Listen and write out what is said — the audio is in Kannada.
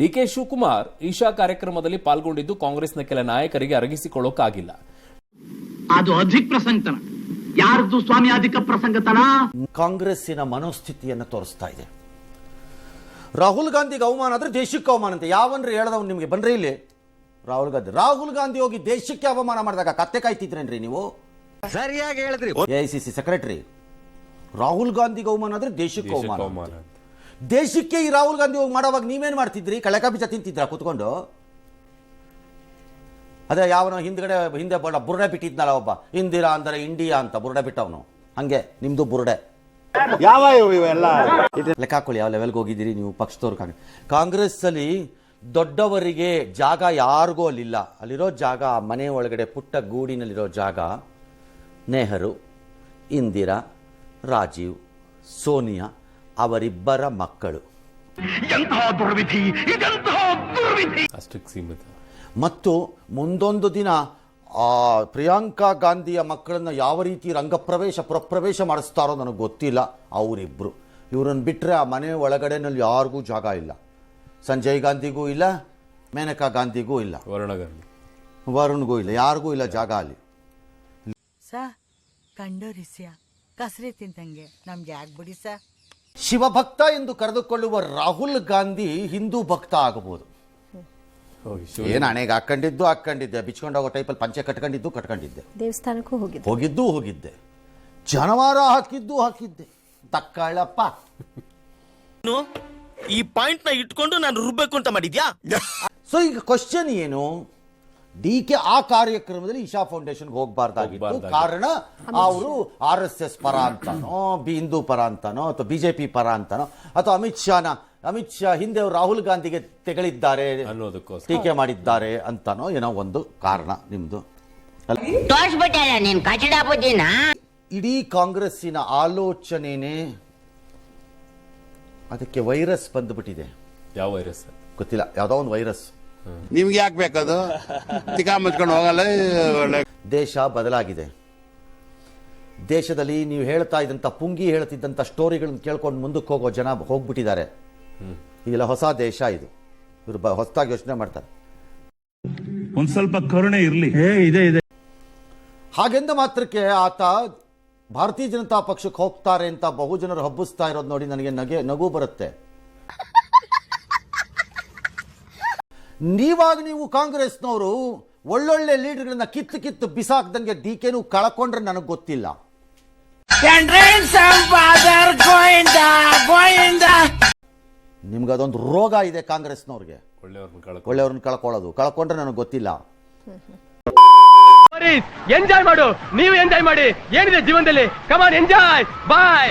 ಡಿಕೆ ಶಿವಕುಮಾರ್ ಈಶಾ ಕಾರ್ಯಕ್ರಮದಲ್ಲಿ ಪಾಲ್ಗೊಂಡಿದ್ದು ಕಾಂಗ್ರೆಸ್ನ ಕೆಲ ನಾಯಕರಿಗೆ ಅರಗಿಸಿಕೊಳ್ಳೋಕಾಗಿಲ್ಲ. ಅದು ಅಧಿಕ ಪ್ರಸಂಗತನ. ಯಾರ್ದು ಸ್ವಾಮಿ ಅಧಿಕ ಪ್ರಸಂಗತನ? ಕಾಂಗ್ರೆಸ್ಸಿನ ಮನೋಸ್ಥಿತಿಯನ್ನು ತೋರಿಸ್ತಾ ಇದೆ. ರಾಹುಲ್ ಗಾಂಧಿಗೆ ಅವಮಾನ ಆದ್ರೆ ದೇಶಕ್ಕೆ ಅವಮಾನ ಅಂತ. ಯಾವನ್ರಿ ಹೇಳದವ್ ನಿಮಗೆ? ಬನ್ರಿ ಇಲ್ಲಿ. ರಾಹುಲ್ ಗಾಂಧಿ. ರಾಹುಲ್ ಗಾಂಧಿ ಹೋಗಿ ದೇಶಕ್ಕೆ ಅವಮಾನ ಮಾಡಿದಾಗ ಕತ್ತೆ ಕಾಯ್ತಿದ್ರೇನ್ರಿ ನೀವು? ಸರಿಯಾಗಿ ಹೇಳಿದ್ರಿ. A I C C secretary Rahul ಗಾಂಧಿಗೆ ಅವಮಾನ ಆದ್ರೆ ದೇಶಕ್ಕೆ ಅವಮಾನ. ದೇಶಕ್ಕೆ ಈ ರಾಹುಲ್ ಗಾಂಧಿ ಹೋಗಿ ಮಾಡೋವಾಗ ನೀವೇನು ಮಾಡ್ತಿದ್ರಿ? ಕಳೆಕ ಬೀಜ ತಿಂತಿದ್ರ ಕುತ್ಕೊಂಡು? ಅದೇ ಯಾವನೋ ಹಿಂದ್ಗಡೆ ಹಿಂದೆ ಬಡ ಬುರುಡೆ ಬಿಟ್ಟಿದ್ನಲ್ಲ ಒಬ್ಬ. ಇಂದಿರಾ ಅಂದರೆ ಇಂಡಿಯಾ ಅಂತ ಬುರುಡೆ ಬಿಟ್ಟವನು. ಹಂಗೆ ನಿಮ್ದು ಬುರುಡೆ. ಯಾವ ಇವೆಲ್ಲ? ಲೆಕ್ಕ ಹಾಕೊಳ್ಳಿ ಯಾವ ಲೆವೆಲ್ಗೆ ಹೋಗಿದ್ದೀರಿ ನೀವು ಪಕ್ಷದವ್ರು ಕಾಂಗ್ರೆಸ್ ಕಾಂಗ್ರೆಸ್. ಅಲ್ಲಿ ದೊಡ್ಡವರಿಗೆ ಜಾಗ ಯಾರಿಗೂ ಅಲ್ಲಿಲ್ಲ. ಅಲ್ಲಿರೋ ಜಾಗ ಆ ಮನೆ ಒಳಗಡೆ ಪುಟ್ಟ ಗೂಡಿನಲ್ಲಿರೋ ಜಾಗ ನೆಹರು ಇಂದಿರಾ ರಾಜೀವ್ ಸೋನಿಯಾ ಅವರಿಬ್ಬರ ಮಕ್ಕಳು. ಅಷ್ಟಕ್ಕೆ ಸೀಮಿತ. ಮತ್ತು ಮುಂದೊಂದು ದಿನ ಆ ಪ್ರಿಯಾಂಕಾ ಗಾಂಧಿಯ ಮಕ್ಕಳನ್ನು ಯಾವ ರೀತಿ ರಂಗಪ್ರವೇಶ ಪ್ರಪ್ರವೇಶ ಮಾಡಿಸ್ತಾರೋ ನನಗೆ ಗೊತ್ತಿಲ್ಲ. ಅವರಿಬ್ಬರು ಇವರನ್ನು ಬಿಟ್ಟರೆ ಆ ಮನೆ ಒಳಗಡೆನಲ್ಲಿ ಯಾರಿಗೂ ಜಾಗ ಇಲ್ಲ. ಸಂಜಯ್ ಗಾಂಧಿಗೂ ಇಲ್ಲ ಮೇನಕಾ ಗಾಂಧಿಗೂ ಇಲ್ಲ. ವರ್ಣಗರ್ಣ. ವರುಣ್ಗೂ ಇಲ್ಲ ಯಾರಿಗೂ ಇಲ್ಲ ಜಾಗ ಅಲ್ಲಿ. ಸ ಕಂಡೋರಿಸ್ಯ ಕಸರಿ ತಿಂತಂಗೆ. ನಮ್ಗೆ ಯಾಕೆ ಬಿಡಿ ಸ. ಶಿವಭಕ್ತ ಎಂದು ಕರೆದುಕೊಳ್ಳುವ ರಾಹುಲ್ ಗಾಂಧಿ ಹಿಂದೂ ಭಕ್ತ ಆಗಬಹುದು. ಏನು ಹಣೆಗೆ ಹಾಕೊಂಡಿದ್ದು ಹಾಕೊಂಡಿದ್ದೆ ಬಿಚ್ಕೊಂಡು ಹೋಗೋ ಟೈಪಲ್ಲಿ ಪಂಚೆ ಕಟ್ಕೊಂಡಿದ್ದು ಕಟ್ಕೊಂಡಿದ್ದೆ. ದೇವಸ್ಥಾನಕ್ಕೂ ಹೋಗಿದ್ದೆ. ಹೋಗಿದ್ದು ಹೋಗಿದ್ದೆ. ಜನವಾರ ಹಾಕಿದ್ದು ಹಾಕಿದ್ದೆ. ತಕ್ಕಳಪ್ಪ. ಈ ಪಾಯಿಂಟ್ನ ಇಟ್ಕೊಂಡು ನಾನು ರುಬ್ಬೇಕು ಅಂತ ಮಾಡಿದ್ಯಾ? ಸೊ ಈಗ ಕ್ವಶನ್ ಏನು? ಡಿ ಕೆ ಆ ಕಾರ್ಯಕ್ರಮದಲ್ಲಿ ಇಶಾ ಫೌಂಡೇಶನ್ಗೆ ಹೋಗಬಾರ್ದಾಗಿತ್ತು. ಹೋಗ್ಬಾರ್ದಾಗಿತ್ತು. ಕಾರಣ ಅವರು ಆರ್ ಎಸ್ ಎಸ್ ಪರ ಅಂತಾನೋ ಬಿ ಹಿಂದೂ ಪರ ಅಂತಾನೋ ಅಥವಾ ಬಿಜೆಪಿ ಪರ ಅಂತಾನೋ ಅಥವಾ ಅಮಿತ್ ಶಾನ ಅಮಿತ್ ಶಾ ಹಿಂದೆ ಅವರು ರಾಹುಲ್ ಗಾಂಧಿಗೆ ತೆಗಳಿದ್ದಾರೆ ಅನ್ನೋದಕ್ಕೋಸ್ಕರ. ಟೀಕೆ ಮಾಡಿದ್ದಾರೆ ಅಂತನೋ ಏನೋ ಒಂದು ಕಾರಣ ನಿಮ್ದು. ಇಡೀ ಕಾಂಗ್ರೆಸ್ಸಿನ ಆಲೋಚನೆನೇ ಅದಕ್ಕೆ ವೈರಸ್ ಬಂದ್ಬಿಟ್ಟಿದೆ. ಯಾವ ವೈರಸ್? ಗೊತ್ತಿಲ್ಲ ಯಾವುದೋ ಒಂದು ವೈರಸ್. ನಿಮ್ಗೆ ಯಾಕೆ ಬೇಕದು? ತಿಕಾ ಮುಚ್ಕೊಂಡು ಹೋಗಲ್ಲ ಒಳ್ಳೆ ದೇಶ ಬದಲಾಗಿದೆ. ದೇಶದಲ್ಲಿ ನೀವು ಹೇಳ್ತಾ ಇದ್ದಂಥ ಪುಂಗಿ ಹೇಳ್ತಿದ್ದಂಥ ಸ್ಟೋರಿಗಳನ್ನ ಕೇಳ್ಕೊಂಡು ಮುಂದಕ್ಕೆ ಹೋಗೋ ಜನ ಹೋಗ್ಬಿಟ್ಟಿದ್ದಾರೆ. ಇದೆಲ್ಲ ಹೊಸ ದೇಶ ಇದು. ಇವರು ಬ ಹೊಸದಾಗಿ ಯೋಚನೆ ಮಾಡ್ತಾರೆ. ಒಂದ್ ಸ್ವಲ್ಪ ಕರುಣೆ ಇರಲಿ. ಇದೆ ಇದೆ. ಹಾಗೆಂದ ಮಾತ್ರಕ್ಕೆ ಆತ ಭಾರತೀಯ ಜನತಾ ಪಕ್ಷಕ್ಕೆ ಹೋಗ್ತಾರೆ ಅಂತ ಬಹುಜನರು ಹಬ್ಬಿಸ್ತಾ ಇರೋದು ನೋಡಿ ನನಗೆ ನಗೆ ನಗು ಬರುತ್ತೆ. ನೀವಾಗ ನೀವು ಕಾಂಗ್ರೆಸ್ನವರು ಒಳ್ಳೊಳ್ಳೆ ಲೀಡರ್ಗಳನ್ನ ಕಿತ್ತು ಕಿತ್ತು ಬಿಸಾಕ್ದಂಗೆ ಡಿ ಕೆನು ಕಳ್ಕೊಂಡ್ರೆ ನನಗೆ ಗೊತ್ತಿಲ್ಲ. ನಿಮ್ಗೆ ಅದೊಂದು ರೋಗ ಇದೆ ಕಾಂಗ್ರೆಸ್ನವ್ರಿಗೆ. ಒಳ್ಳೆಯವ್ರನ್ನ ಕಳ್ಕೊ ಒಳ್ಳೆಯವ್ರನ್ನ ಕಳ್ಕೊಳ್ಳೋದು. ಕಳ್ಕೊಂಡ್ರೆ ನನಗೆ ಗೊತ್ತಿಲ್ಲ. ಎಂಜಾಯ್ ಮಾಡು. ನೀವು ಎಂಜಾಯ್ ಮಾಡಿ. ಏನಿದೆ ಜೀವನದಲ್ಲಿ? ಕಮಾನ್ ಎಂಜಾಯ್ ಬಾಯ್